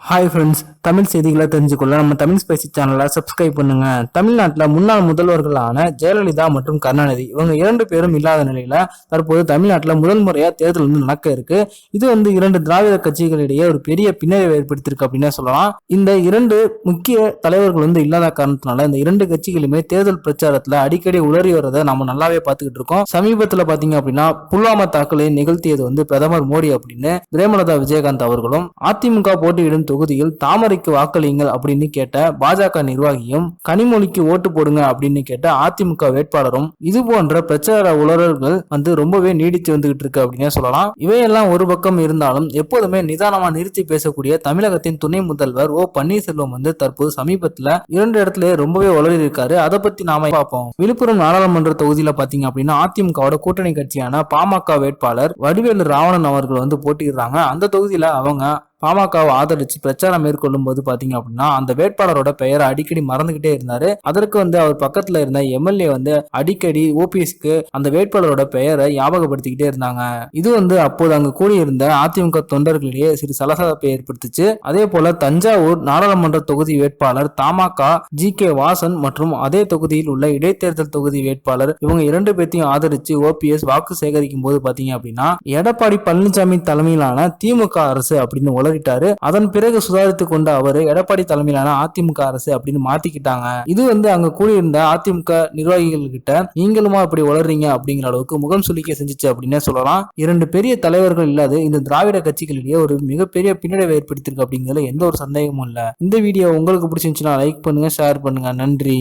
Hi friends Tamil செய்திகளை தெரிஞ்சுக்கொள்ள நம்ம Tamil spicy சேனலை சப்ஸ்கிரைப் பண்ணுங்க. தமிழ்நாட்டில் முன்னாள் முதல்வர்களான ஜெயலலிதா மற்றும் கருணாநிதி இவங்க இரண்டு பேரும் இல்லாத நிலையில தற்போது தமிழ்நாட்டில் முதல் முறையாக தேர்தல் வந்து நடக்க இருக்கு. இது வந்து இரண்டு திராவிட கட்சிகளிடையே ஒரு பெரிய பின்னடைவை ஏற்படுத்தியிருக்கு அப்படின்னே சொல்லலாம். இந்த இரண்டு முக்கிய தலைவர்கள் வந்து இல்லாத காரணத்தினால இந்த இரண்டு கட்சிகளுமே தேர்தல் பிரச்சாரத்தில் அடிக்கடி உளறி வர்றதை நம்ம நல்லாவே பார்த்துக்கிட்டு இருக்கோம். சமீபத்தில் பார்த்தீங்க அப்படின்னா புல்வாமா தாக்கலை நிகழ்த்தியது வந்து பிரதமர் மோடி அப்படின்னு பிரேமலதா விஜயகாந்த் அவர்களும் அதிமுக போட்டியிடும் தொகுதியில் தாமரைக்கு வாக்களியுங்கள் அப்படின்னு கேட்ட பாஜக நிர்வாகியும் கனிமொழிக்கு ஓட்டு போடுங்க அப்படின்னு கேட்ட அதிமுக வேட்பாளரும் இது போன்ற பிரச்சார உளறல்கள் வந்து ரொம்பவே நீடித்து வந்துகிட்டு இருக்கு அப்படின்னே சொல்லலாம். இவையெல்லாம் ஒரு பக்கம் இருந்தாலும் எப்போதுமே நிதானமா நிறுத்தி பேசக்கூடிய தமிழகத்தின் துணை முதல்வர் ஓ பன்னீர்செல்வம் வந்து தற்போது சமீபத்துல இரண்டு இடத்துல ரொம்பவே உளறி இருக்காரு. அதை பத்தி நாம பார்ப்போம். விழுப்புரம் நாடாளுமன்ற தொகுதியில பாத்தீங்க அப்படின்னா அதிமுகவோட கூட்டணி கட்சியான பாமக வேட்பாளர் வடிவேலு ராவணன் அவர்கள் வந்து போட்டியிடுறாங்க. அந்த தொகுதியில அவங்க பாமகவை ஆதரிச்சு பிரச்சாரம் மேற்கொள்ளும் போது பாத்தீங்க அப்படின்னா அந்த வேட்பாளரோட பெயரை அடிக்கடி மறந்துகிட்டே இருந்தாரு. அதற்கு வந்து அவர் பக்கத்துல இருந்த எம்எல்ஏ வந்து அடிக்கடி ஓபிஎஸ்க்கு அந்த வேட்பாளரோட பெயரை ஞாபகப்படுத்திக்கிட்டே இருந்தாங்க. இது வந்து அப்போது அங்கு கூடியிருந்த அதிமுக தொண்டர்களிடையே சிறு சலசலப்பை ஏற்படுத்துச்சு. அதே போல தஞ்சாவூர் நாடாளுமன்ற தொகுதி வேட்பாளர் தமாக ஜி கே வாசன் மற்றும் அதே தொகுதியில் உள்ள இடைத்தேர்தல் தொகுதி வேட்பாளர் இவங்க இரண்டு பேர்த்தையும் ஆதரிச்சு ஓபிஎஸ் வாக்கு சேகரிக்கும் போது பாத்தீங்க அப்படின்னா எடப்பாடி பழனிசாமி தலைமையிலான திமுக அரசு அப்படின்னு உளறிட்டாரு அதன் பிறகு சுதாரித்து கொண்ட அவர் எடப்பாடி தலைமையிலான அதிமுக அரசு அப்படின்னு மாத்திக்கிட்டாங்க. இது வந்து அங்க கூடியிருந்த அதிமுக நிர்வாகிகள் கிட்ட நீங்களுமா இப்படி வளர்றீங்க? அப்படிங்கிற அளவுக்கு முகம் சுளிக்க செஞ்சிச்சு அப்படின்னே சொல்லலாம். இரண்டு பெரிய தலைவர்கள் இல்லாத இந்த திராவிட கட்சிகளிடையே ஒரு மிகப்பெரிய பின்னடைவை ஏற்படுத்தியிருக்கு அப்படிங்கிறதுல எந்த ஒரு சந்தேகமும் இல்லை. இந்த வீடியோ உங்களுக்கு பிடிச்சிருந்துச்சுன்னா லைக் பண்ணுங்க ஷேர் பண்ணுங்க. நன்றி.